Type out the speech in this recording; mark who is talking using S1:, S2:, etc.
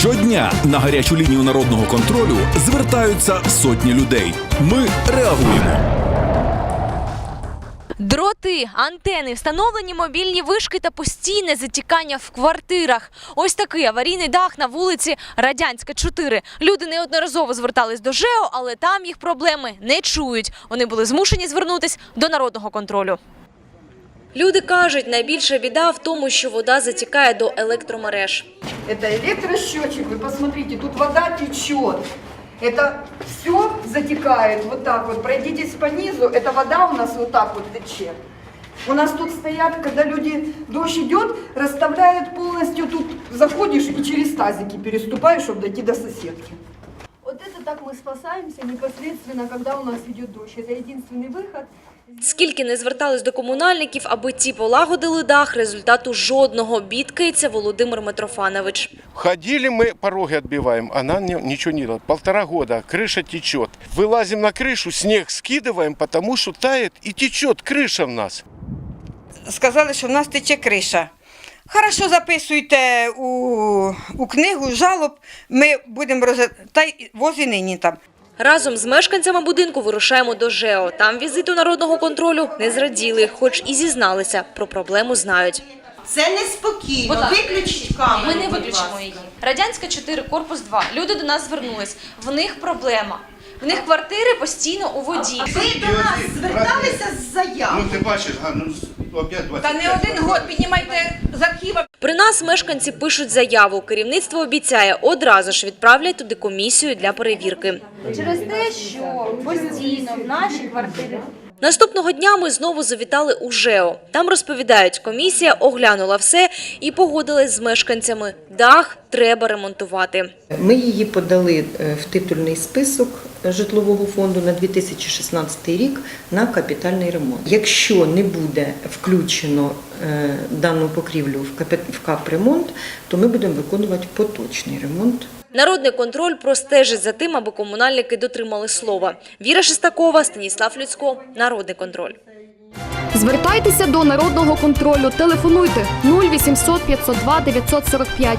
S1: Щодня на гарячу лінію народного контролю звертаються сотні людей. Ми реагуємо.
S2: Дроти, антени, встановлені мобільні вишки та постійне затікання в квартирах. Ось такий аварійний дах на вулиці Радянська 4. Люди неодноразово звертались до ЖЕО, але там їх проблеми не чують. Вони були змушені звернутись до народного контролю. Люди кажуть, найбільша біда в тому, що вода затікає до електромереж.
S3: Это электросчетчик, вы посмотрите, тут вода течет. Это все затекает вот так вот. Пройдитесь по низу, эта вода у нас вот так вот течет. У нас тут стоят, когда люди, дождь идет, расставляют полностью, тут заходишь и через тазики переступаешь, чтобы дойти до соседки.
S4: Вот это так мы спасаемся непосредственно, когда у нас идет дождь. Это единственный выход.
S2: Скільки не звертались до комунальників, аби ті полагодили дах, результату жодного бідкається Володимир Митрофанович.
S5: Ходили мы, пороги отбиваем, она не- ничего не делает. Полтора года, крыша течет. Вылазим на крышу, снег скидываем, потому что тает и течет крыша в нас.
S6: сказали, що в нас тече криша. Хорошо записуйте у, у книгу жалоб, ми будемо роз... та й возі нині там.
S2: Разом з мешканцями будинку вирушаємо до ЖЕО. Там візиту народного контролю не зраділи, хоч і зізналися, про проблему знають.
S7: Це неспокійно. Виключіть камеру.
S2: Ми не виключимо її. Радянська 4, корпус 2. Люди до нас звернулись. В них проблема. В них квартири постійно у воді.
S7: Ви до нас зверталися з заявою.
S8: Ну ти бачиш, а ну опять 25.
S6: Та не один год піднімайте з архівом.
S2: При нас мешканці пишуть заяву. Керівництво обіцяє одразу ж відправлять туди комісію для перевірки.
S4: Через те, що постійно в нашій квартирі
S2: Наступного дня ми знову завітали у ЖЕО. Там розповідають, комісія оглянула все і погодилась з мешканцями. Дах треба ремонтувати.
S9: Ми її подали е, в титульний список житлового фонду на 2016 рік на капітальний ремонт. Якщо не буде включено е, дану покрівлю в капремонт, то ми будемо виконувати поточний ремонт.
S2: Народний контроль простежить за тим, аби комунальники дотримали слова. Віра Шестакова, Станіслав Люцько, Народний контроль.
S10: Звертайтеся до народного контролю. Телефонуйте 0800 502 945.